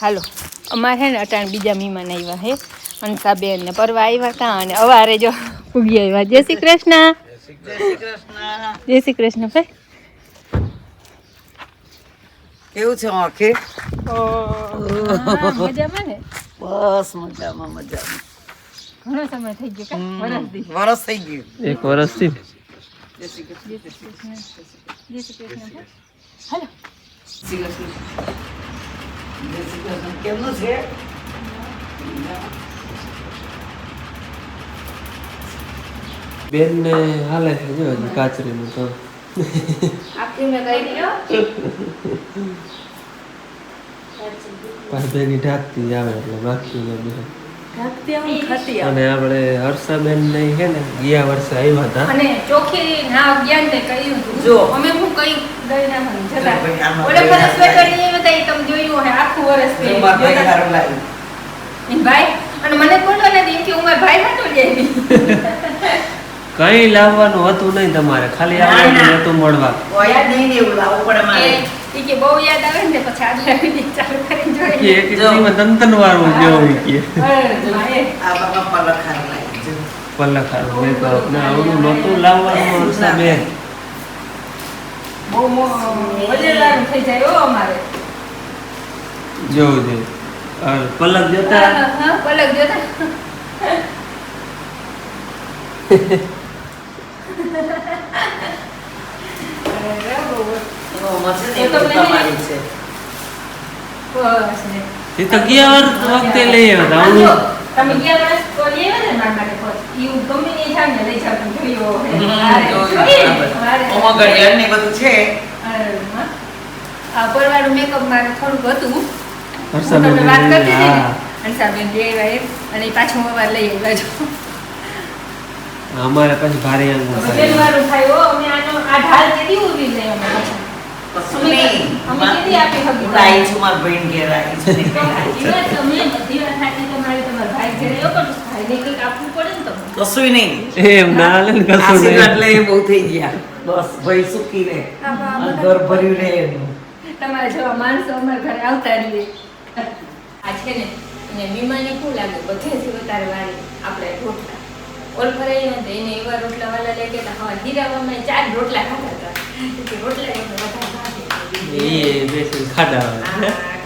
હાલો અમારે છે ને અટાણ બીજા મહેમાન આવ્યા હે અંસાબેન ને પરવા આવ્યા હતા અને અવારે જો ઉગી આવ્યા. જય શ્રી કૃષ્ણ. જય શ્રી કૃષ્ણ ભાઈ. કેવું છે આંખે? મજામાં ને? બસ મજામાં મજામાં. ઘણો સમય થઈ ગયો વરસ થઈ ગયું. એક વર્ષથી જય શ્રી કૃષ્ણ. જય શ્રી કૃષ્ણ. ભાઈ શ્રી કૃષ્ણ. જય શ્રી કૃષ્ણ. કેમનું છે બેન ને હાલે છે જો કાચરી નું તો પાછી બેની ઢાકતી આવે એટલે ખાતી અને આપણે હર્ષાબેન ને છે ને ગયા વર્ષે આવ્યા હતા. અને ચોખી ના જ્ઞાન ને કહ્યું જો. અમે હું કઈ ગઈ ના મને જતા ઓલે ભાઈ સ્વેટર લઈ આવ્યા હતા, જોયું હે આખું વર્ષ. ભાઈ. લાગ્યું ભાઈ અને મને બોલતો ને કે હું ભાઈ લઈ કઈ લાવવાનું હતું નહીં તમારે ખાલી આવવાનું હતું મળવા. કોઈ નહીં ને એવું લાવવું પડે મારે. એ- કે બહુ યાદ આવે ને પછી આગલા વીડિયો ચાલુ કરીને જોઈએ એક એક જો. દીમાં તન તન વારવું જેવું કે. આ બાબા પલક હારું લાગ્યું પલખારું તો આપણે આવડું નહોતું લાવવાનું હર્ષાબેન બહુ મો- થઈ જાય હો અમારે. જોવું જોઈએ પલક જોતા હા, હા, પલક જોતા. એ તો એવું ને. ગયા વખતે લઈ આવ્યા હતા તમે ગયા વર્ષ તો લઈ આવ્યા ને મારા માટે. ઈ ગમે તે જાવ ને લઈ જાવ તમે જોયો. હમ, મારે ને, ને બધું છે. આ પરવાળું મેકઅપ મારે થોડુંક હતું હું તમને વાત કરતી હતી ને. હંસાબેન બે આવ્યા એમ અને પાછું અમારે લઈ આવ્યા છો અમારે પછી ભારે અંગ થાય. પહેલવાનું થાય અમે આનો આ ઢાલ કેટલી ઊભી લઈ અમે પાછા કશું નહીં અમે કેદી આપી હગી હું છું મારા ભાઈને ઘેર આવી છું. ને તો સાચી વાત, તમે બધી વાત સાચી, તમારે તમારા ભાઈ ઘરે એવો પણ ભાઈને કંઈક આપવું પડે ને તમને. કશું નહીં. એમ ના હાલે કશું નહીં. લઈ બહુ થઈ ગયા. બસ ભાઈ સુખી રહે ઘર ભર્યું રહે તમારા જેવા માણસો અમારા ઘરે આવતા રહીએ. આ છે ને મીમાને શું લાગે? બધેથી વધારે વાળી આપણે રોટલા. ઓલ ફરાઈ ને એને એવા રોટલા વાળા લે કે હા હીરાવામાં ચાર રોટલા ખાતા એ બેસીને ખાડા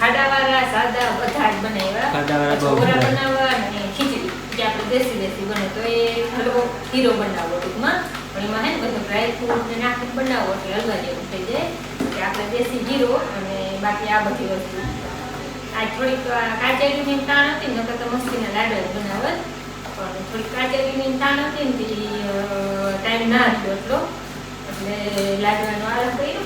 ખાડાવાળા. સાદા બધા જ બનાવ્યા. ખાડાવાળા બહુ બનાવવા અને ખીચડી જે આપણે દેશી દેશી બને તો એ હલવો ખીરો બનાવો ટૂંકમાં. પણ એમાં હે ને બધું ડ્રાય ફ્રૂટ ને નાખીને બનાવો એટલે હલવા જેવું થઈ જાય. કે આપણે દેશી જીરો અને બાકી આ બધી વસ્તુ. આ થોડીક કાચેરીની તાણ હતી ને તો મસ્તીના લાડવા બનાવત. પણ થોડીક કાચેરીની તાણ હતી ને ટાઈમ ના હતો એટલો. એટલે લાડવાનો કર્યો.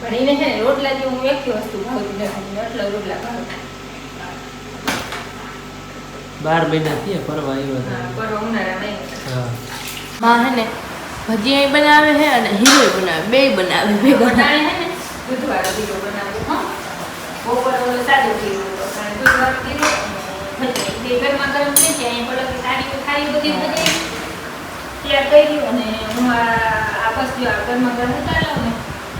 પણ એને છે ને રોટલા જેવું હું એકથી વસ્તુ ભાવતી નથી એટલા રોટલા ભાવતા બાર મહિના થયા ફરવા આવ્યા હતા. હા માં હે ને ભજીયા બનાવે છે અને હીરો બનાવે બે બનાવે બે બનાવે છે ને બુધવાર દીવો બનાવે હા. બપોર ઓલો સાદો દીવો હતો કારણ દૂધવાળો દીવો ભજીયા. બે ગરમા ગરમ થઈ જાય અહીં પડક સારી ખાઈ બધી બધી. તૈયાર કરી અને હું આ આ આગળમાં ગરમ ઉતારી ને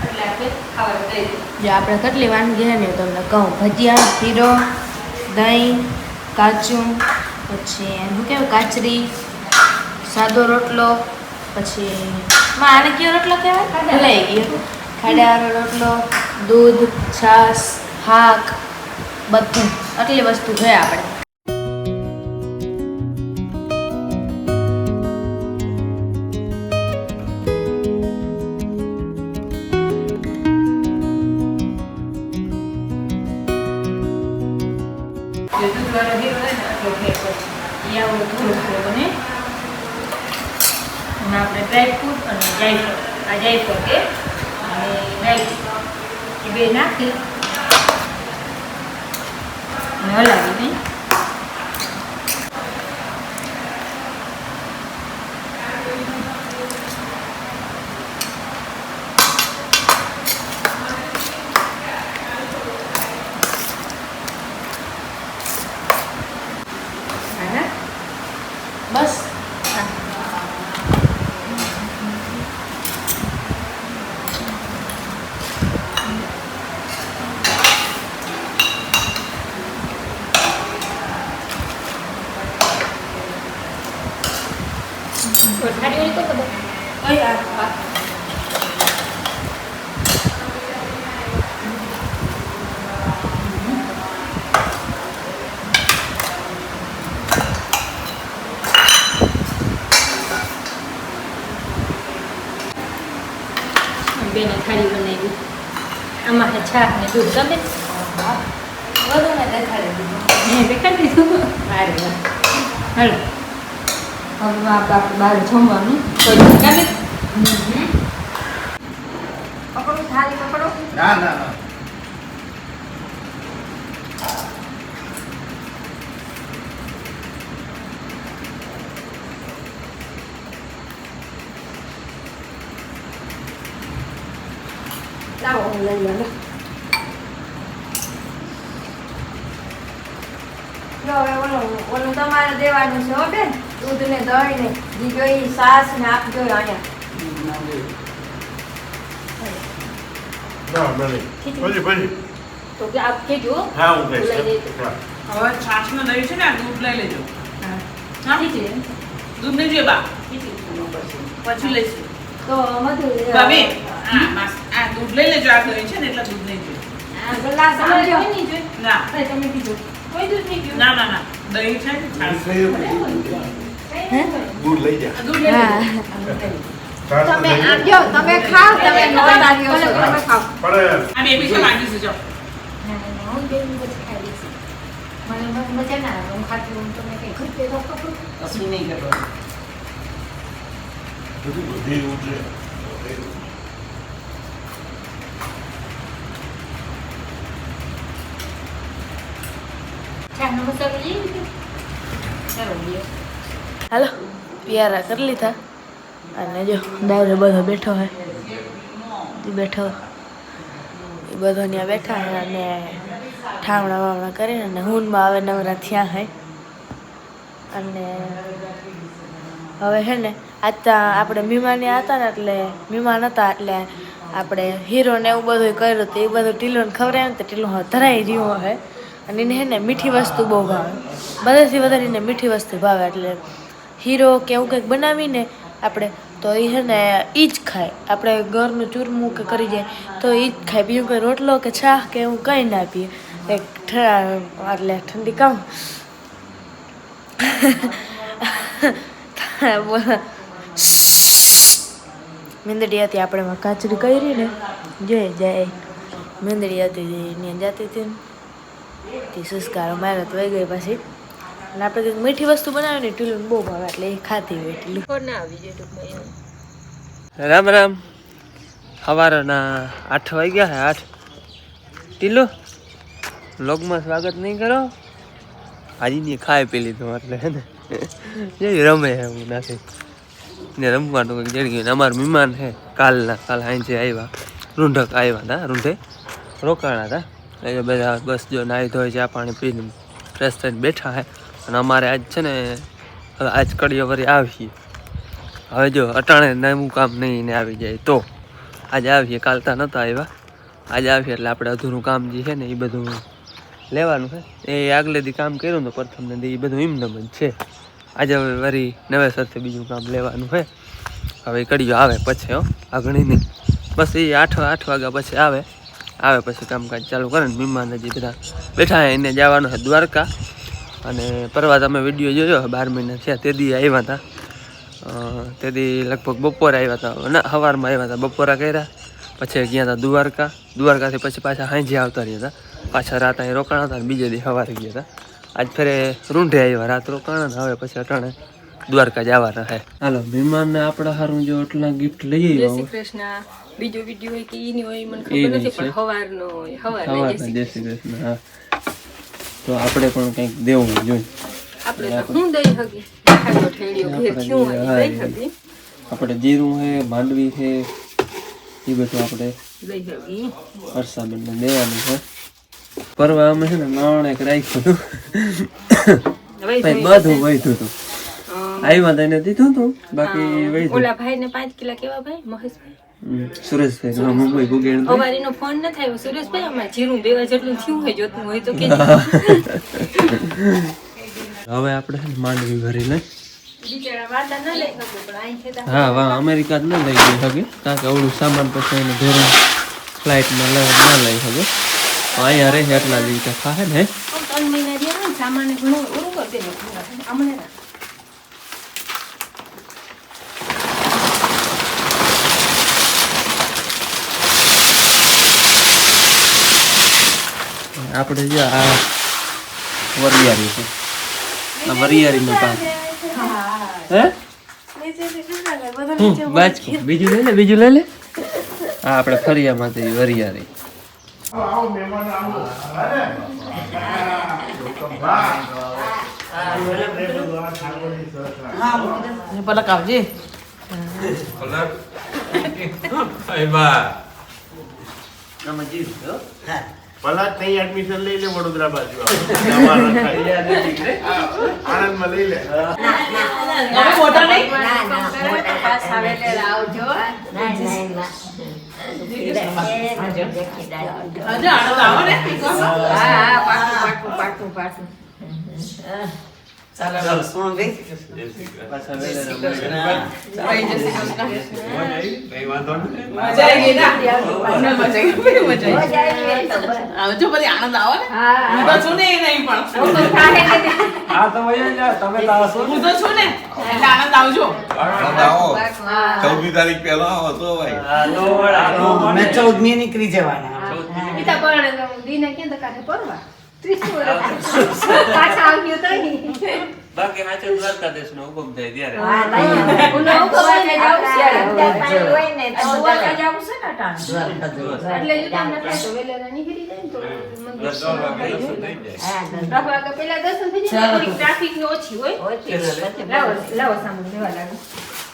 એટલે આપણે ખાવાનું કરી જે આપણે કેટલી વાનગી છે ને હું તમને કહું. ભજીયા શીરો દહીં કાચું પછી શું કહેવાય કાચરી સાદો રોટલો પછી માં આને કયો રોટલો કહેવાય? લઈ ગયો. ખાડાવાળો રોટલો દૂધ છાશ હાક બધું. આટલી વસ્તુ જોઈએ આપણે. દૂધવાળો દીવો હોય ને આટલો ફેર પછી એ આવો થોડો થોડો બને એમાં આપણે ડ્રાયફ્રૂટ અને જાયફળ આ જાયફળ કે અને રાઈ એ બે નાખી અને હલાવી બેને થાળી બનાવી. અમારે છાપ ને દૂધ. ગમે બધું દેખાડી દેખાડી દીધું? સારું હાલો. હવે આ બાપ બહાર જમવાનું ગમે પકડો થાળી પકડો. ના ના ના. લાવો હું લઈ લો. જો હવે ઓલું ઓલું તમારે દેવાનું છે હો બેન દૂધ ને દહીં ને જી જોઈ સાસ ને આપજો અહીંયા તો આપ કેજો હા હું લઈ હવે લેજો. ને દહીં છે ને દૂધ લઈ લેજો હા હા દૂધ ને જોઈએ બા પછી લઈશું તો મધુ ભાભી હા માસ આ દૂધ લઈ લેજો આ દહીં છે ને એટલે દૂધ નહીં જોઈએ? ના. તમે કીધું. કોઈ દૂધ નહીં પીવું. ના ના ના. દહીં છે ને દૂધ લઈ જા. દૂધ લઈ લેજો. તમે લઈ જા. આમ જો તમે ખાઓ તમે નોટ આવ્યો છો તમે ખાઓ. આ બેબી છે માંગી છે જો. ના, ના, ના, હું બેન બધું ખાઈ લઈશ. મને મ- મજા ના આવે હું ખાતી હોઉં તો મેં કંઈ ઘટે તો પકડું. કશું નહીં કરવાનું બધું બધી ઉતરે ચાનો મસાલો લઈ લીધો? ચાલો લ્યો. હાલો, પિયારા કરી લીધા. અને જો ડાયરો બધો બેઠો એ બેઠો. એ બધો ત્યાં બેઠા હે અને ઠામણા વામણા કરીને અને હૂનમાં આવે નવરા થયા હે. અને હવે હે ને, આજ ત્યાં આપણે મહેમાન હતા ને એટલે મહેમાન હતા એટલે આપણે હીરો ને એવું બધું કર્યું હતું. એ બધું ટીલોને ખવડાવ્યું તો ટીલો ધરાઈ રહ્યું હે. અને એને હે ને મીઠી વસ્તુ બહુ ભાવે. બધાથી વધારે એને મીઠી વસ્તુ ભાવે. એટલે હીરો કે એવું કંઈક બનાવીને આપણે તો એ છે ને એ જ ખાય. આપણે ઘરનું ચૂરમું કે કરી જાય તો એ જ ખાય. બીજું કંઈ રોટલો કે છાહ કે એવું કંઈ ના પીએ. એક એટલે ઠંડી કામ મીંદડી હતી આપણે કાચરી કરી ને. જોઈ જાય. મીંદડી હતી એની જાતી હતી તે સંસ્કારો મારા તો ગઈ પછી. અને આપણે કંઈક મીઠી વસ્તુ બનાવી ને ટીલું બહુ ભાવે એટલે એ ખાતી હોય ટીલું કોણ ના આવી જાય ટૂંકમાં રામ રામ. સવારના આઠ વાગ્યા હે આઠ. ટીલું લોગમાં સ્વાગત નહીં કરો. હાજીની ખાઈ પી લીધું એટલે હે ને. જે રમે હે હું નાખી. ને રમવાનું કંઈક જડી ગયું ને અમારા મહેમાન છે કાલના કાલ હાંજે આવ્યા. રૂંઢક આવ્યા હતા રૂંઢે. રોકાણા હતા. એટલે બધા બસ જો નાહી ધોઈ ચા પાણી પીને ફ્રેશ થઈને બેઠા હે. અને અમારે આજ છે ને, હવે આજ કડીઓ વરી આવીએ. હવે જો અટાણે નવું કામ નહીં ને આવી જાય તો. આજે આવીએ કાલતા નહોતા આવ્યા. આજે આવીએ એટલે આપણે અધૂરું કામ જે છે ને એ બધું લેવાનું છે. એ આગલે દી કામ કર્યું ને પ્રથમ ને એ બધું એમનેમ જ છે. આજે હવે વરી નવેસરથી બીજું કામ લેવાનું છે. હવે એ કડીઓ આવે પછી, હો. આગળ નહીં બસ એ આઠ આઠ વાગ્યા પછી આવે. આવે પછી કામકાજ ચાલુ કરે ને મહેમાન હજી બધા બેઠા એને જવાનું છે દ્વારકા. અને પરવા તમે વીડિયો જોયો બાર મહિના થયા તે દી આવ્યા હતા. તે દી લગભગ બપોરે આવ્યા હતા ના સવારમાં આવ્યા હતા બપોરા કર્યા. પછી ગયા હતા દ્વારકા. દ્વારકાથી પછી પાછા હાંજે આવતા રહ્યા હતા. પાછા રાત અહીં રોકાણા હતા અને બીજે દી સવારે ગયા હતા. આજ ફેરે રૂંઢે આવ્યા રાત રોકાણા ને હવે પછી અટાણે દ્વારકા જવાના હે હાલો મહેમાનને આપણા સારું જો એટલા ગિફ્ટ લઈ આવ્યા કૃષ્ણ. બીજો વીડિયો હોય કે ઈની હોય મને ખબર નથી. પણ સવારનો હોય સવારના શ્રી કૃષ્ણ. હા. તો આપણે પણ કંઈક દેવું જોઈએ આપણે તો હું દઈ હગી? ખાટો ઠેડિયો ઘેર હોય એ. દઈ હગી? આપણે જીરું છે માંડવી છે એ બધું આપણે દઈ હકી હર્ષાબેનને દેવાનું છે. પરવા અમે છે ને નાણ એક રાખ્યું હતું. બધું વૈધું હતું. આવ્યા તો એને દીધું હતું બાકી ઓલા ભાઈ ને પાંચ કિલા કેવા ભાઈ મહેશભાઈ? સુરેશભાઈ મુંબઈ ગુગેણ અમારીનો ફોન ન થાય સુરેશભાઈ અમાર જીરું દેવા જેટલું થયું હોય જોતું હોય તો કે હવે આપણે માંડવી ભરી લઈ. હા વાહ અમેરિકા જ ન લઈ શકે કારણ કે અવળું સામાન પછી એને ઘરે ફ્લાઇટમાં લઈ ના લઈ શકે અહીંયા રહે એટલા જ રીતે ખાહે ને ત્રણ મહિના રહ્યા સામાન ઘણું ઓરું કરી દે આપણે જો આ વરિયાળી છે. આ વરિયાળીનું કામ હે? બાજકો બીજું લઈ લે બીજું લઈ લે. આ આપણે ફરિયામાંથી પલક આવજે પલાટ નહીં એડમિશન લઈ લે વડોદરા બાજુ આણંદમાં લઈ લે. આવજો આવો ને. ચાલો સુણ ના મજા આવી? મજા આવી આવજો આનંદ આવો ને? હું તો છું ને નહીં પણ. આ તો વયા તમે તો આવશો હું તો છું ને. એટલે આનંદ આવજો. ચૌદી તારીખ પહેલા આવો તો ભાઈ નો વડા નો અમે ચૌદમી નીકળી જવાના. પિતા પણ દીને કે તો કાઢે પરવા. બાકી હાચે દ્વારકાધીશ નો હુકમ થાય ત્યારે. હું નવું કવાને જાઉં છું દ્વારકા થાય જાય ને ટ્રાફિકની ઓછી હોય. લાવો લાવો સામાન લેવા લાગો.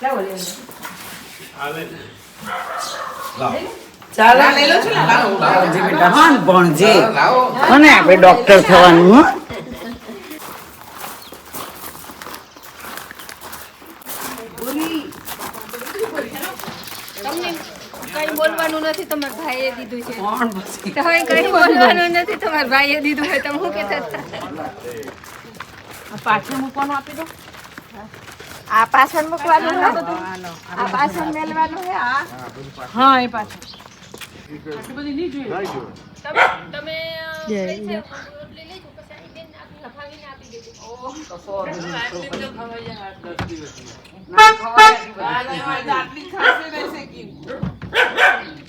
લાવો લેવા ચાલો. લઈ લો છો લાવો લાવો. બેટા હા ને અને આપણે ડોક્ટર થવાનું કઈ બોલવાનું નથી તમારા ભાઈએ દીધું છે. તમે કઈ બોલવાનું નથી તમારા ભાઈએ દીધું હોય તમે શું કહેતા પાછળ મૂકવાનું આપી દો. આ પાછળ મૂકવાનું આ પાછળ મેલવાનું આ હા એ પાછળ. આટલી બધી નહીં જોઈએ. તમે તમે લેજો પછી બેન લખાવીને આપી દેજો. આટલી.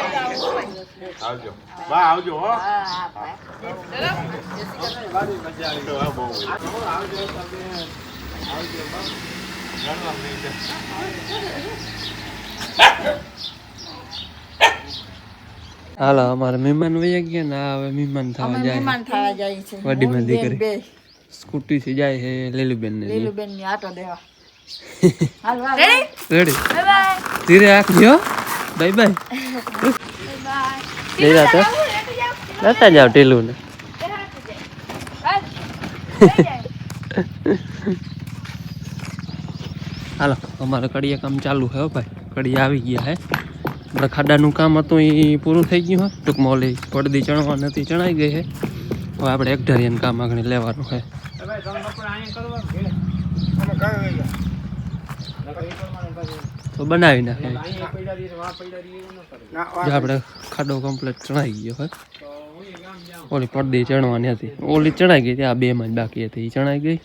આવજો. બા આવજો હો. હાલો અમારે મહેમાન વહી ગયા ને હવે મહેમાન થવા જાય થવા જાય છે. વડી માં કરી સ્કૂટી થી જાય છે લીલુબેન ને. લીલુબેનની આટો દેવા. રેડી ધીરે આખજો બાય બાય લઈ જા તો લેતા જાવ ટીલું ને. હાલો, અમારે કડિયા કામ ચાલુ હો ભાઈ. કડિયા આવી ગયા હે આપણે ખાડાનું કામ હતું એ પૂરું થઈ ગયું હે. ટૂંકમાં ઓલી પડદી ચણવા નથી ચણાઈ ગઈ હે હવે આપણે એક ઢરિયાનું કામ આગળ લેવાનું છે. તો બનાવી નાખે. જો આપણે ખાડો કમ્પ્લીટ ચણાઈ ગયો હોય ઓલી પડદી ચણવાની હતી. ઓલી ચણાઈ ગઈ ત્યાં બે માં બાકી હતી. એ ચણાઈ ગઈ.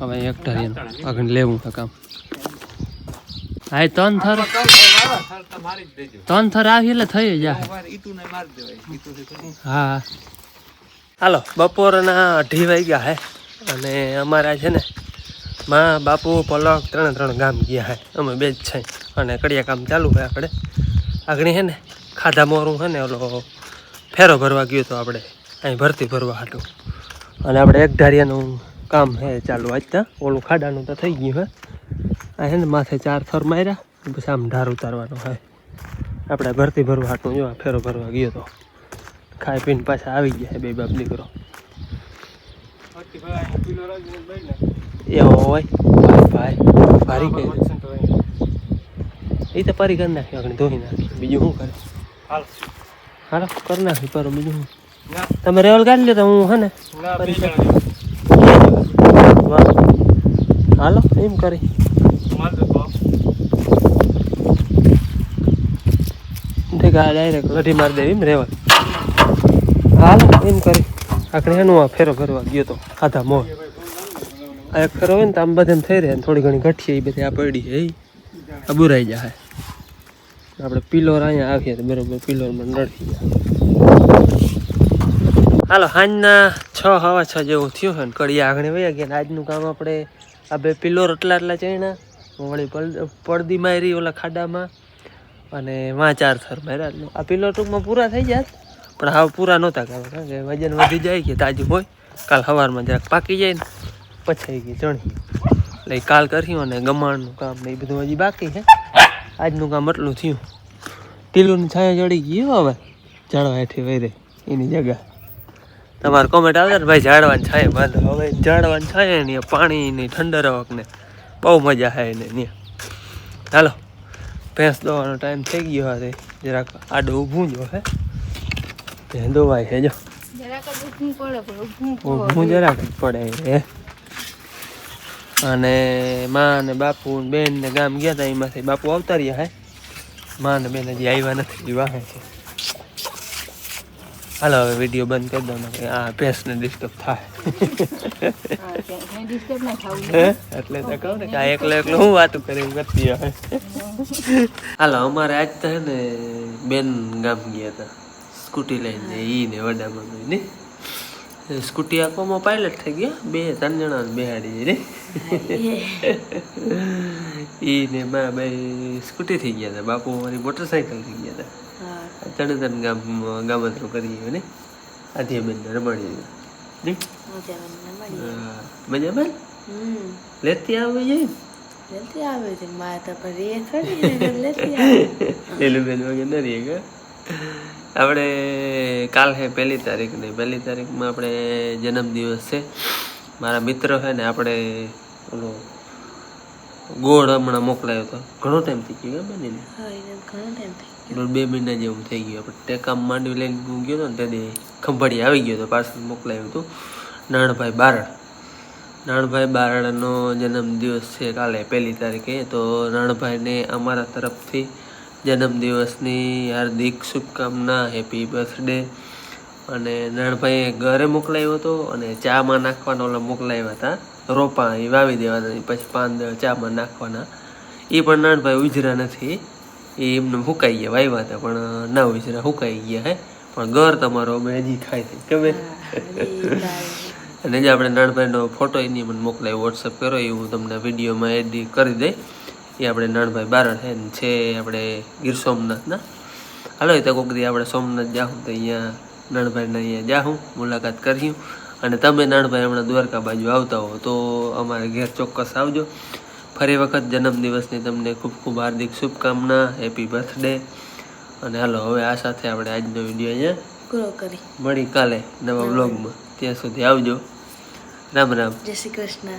હવે એક ઢરિયાનું આગળ લેવું છે કામ. હા ત્રણ થર. ત્રણ થર આવી એટલે થઈ જાય. હા. હાલો બપોરના અઢી વાગ્યા હે. અને અમારા છે ને માં, બાપુ પલક ત્રણે ત્રણ ગામ ગયા હે. અમે બે જ છે. અને કડિયા કામ ચાલુ હોય આપણે. આગળ હે ને ખાધા મોરું છે ને ઓલો ફેરો ભરવા ગયો તો આપણે અહીં ભરતી ભરવા હાટું. અને આપણે એક ધારિયાનું કામ હે ચાલુ આજ ત્યાં ઓલું ખાડાનું તો થઈ ગયું હે. આ હે ને માથે ચાર થર માર્યા. પછી આમ ઢાર ઉતારવાનો હોય આપણે ભરતી ભરવા હાટું જો ફેરો ભરવા ગયો તો. ખાઈ પીને પાછા આવી ગયા બે બાપ દીકરો. એવો હોય. ભાઈ ભારી કઈ એ તો પરી કરી નાખી આગળ ધોઈ નાખી. બીજું શું કરે? હાલો. કરી નાખી પર બીજું હું તમે રેવલ કાઢી લો તો હું હે ને? હાલો એમ કરી. ડાયરેક્ટ લઢી મારી દેવી એમ રેવલ. હાલો એમ કરી. આખરે એનું ફેરો કરવા ગયો તો ખાધા મોર. આ એક હોય ને તો આમ બધે થઈ રહે થોડી ઘણી ઘટીએ એ બધી આ પડી છે આ બુરાઈ જાય આપણે પિલોર અહીંયા આવીએ તો બરોબર પિલોરમાં નડકી જાય હાલો સાંજના છ, હવા છ જેવું થયું હોય ને કડી આગળ વયા ગયા આજનું કામ આપણે આ બે પિલોર એટલા એટલા ચણ્યા, વળી પડદી મારી ઓલા ખાડામાં અને વાં ચાર થર માર્યા. આ પિલોર ટૂંકમાં પૂરા થઈ જાય પણ હા પૂરા નહોતા કરવા, કારણ કે વજન વધી જાય કે તાજું હોય. કાલ સવારમાં જરાક પાકી જાય ને પછાઈ ગઈ ચણી એટલે કાલ કર્યું અને ગમાણનું કામ ને એ બધું હજી બાકી છે. આજનું કામ એટલું થયું. ટીલુની છાયા ચડી ગઈ હવે ઝાડવા હેઠી વૈરે એની જગ્યા તમારે કોમેન્ટ આવશે ને ભાઈ ઝાડવાની છાય બાંધો. હવે ઝાડવાની છાય ને પાણી ને ઠંડર ને બહુ મજા આવે ને ત્યાં. ચાલો ભેંસ દોવાનો ટાઈમ થઈ ગયો હવે જરાક આડો ઊભું જો હે ભેંસ દોવાય છે જો. ઊભું જરાક પડે. હે અને માં અને બાપુ ને બેન ને ગામ ગયા હતા એમાંથી બાપુ આવતા રહ્યા હે. માં ને બેન હજી આવ્યા નથી વાહે છે. હાલો, હવે વીડિયો બંધ કરી દો, ને આ ભેંસને ડિસ્ટર્બ થાય. એટલે તો કહું ને કે આ એકલો એકલો હું વાતું કરી એમ કરતી હોય હાલો, અમારે આજ તો હે ને બેન ગામ ગયા હતા સ્કૂટી લઈને ઈ ને વડામાં ને? સ્કૂટી આપવામાં પાયલટ થઈ ગયા. બે ત્રણ જણા બેહાડી રે. ઈ ને મા ભાઈ સ્કૂટી થઈ ગયા હતા. બાપુ મારી મોટરસાઇકલ થઈ ગયા હતા. ત્રણે ત્રણ ગામ ગામતરું કરીએ ને. આથી બેન રમાડી ને હા, મજામાં? લેતી આવે જાય લેતી આવે છે. માતા પર રે થોડી લેતી આવે. એલું બેન વગર ન કે? આપણે કાલ છે પહેલી તારીખ ને પહેલી તારીખમાં આપણે જન્મદિવસ છે. મારા મિત્ર છે ને આપણે ઓલો ગોળ હમણાં મોકલાયો હતો ઘણો ટાઈમ થઈ ગયો બેન એને ઘણો ટાઈમ થઈ દોઢ બે મહિના જેવું થઈ ગયું. આપણે ટેકામ માંડવી લઈને હું ગયો હતો ને તેથી ખંભાળી આવી ગયો હતો પાર્સલ મોકલાયું હતું. નાણભાઈ બારડ. નાણભાઈ બારડનો જન્મદિવસ છે કાલે પહેલી તારીખે. તો નાણભાઈને અમારા તરફથી જન્મદિવસની હાર્દિક શુભકામના હેપી બર્થડે અને નાણભાઈએ ઘરે મોકલાવ્યો હતો અને ચામાં નાખવાના ઓલા મોકલાવ્યા હતા. રોપા એ વાવી દેવાના પછી પાન ચામાં નાખવાના. એ પણ નાણભાઈ ઉજરા નથી. એ એમને હુકાઈ ગયા વાવ્યા હતા પણ ના ઉજરા હુકાઈ ગયા હે. પણ ઘર તમારો અમે હજી ખાઈ છે ગમે. અને જે આપણે નાનભાઈનો ફોટો એની મને મોકલાય વોટ્સઅપ કરો એ હું તમને વિડીયોમાં એડિટ કરી દઈ એ આપણે નાનભાઈ બારણ છે ને છે આપણે ગીર સોમનાથના હાલો એ તો કોઈક દી આપણે સોમનાથ જાઉં તો અહીંયા નાનભાઈને અહીંયા જાઉં મુલાકાત કરીશું અને તમે નાનભાઈ હમણાં દ્વારકા બાજુ આવતા હો તો અમારે ઘેર ચોક્કસ આવજો. ફરી વખત જન્મદિવસની તમને ખૂબ ખૂબ હાર્દિક શુભકામના હેપી બર્થડે. અને હાલો હવે આ સાથે આપણે આજનો વીડિયો અહીંયા પૂરો કરી મળી કાલે નવા બ્લોગમાં ત્યાં સુધી આવજો. રામ રામ. જય શ્રી કૃષ્ણ.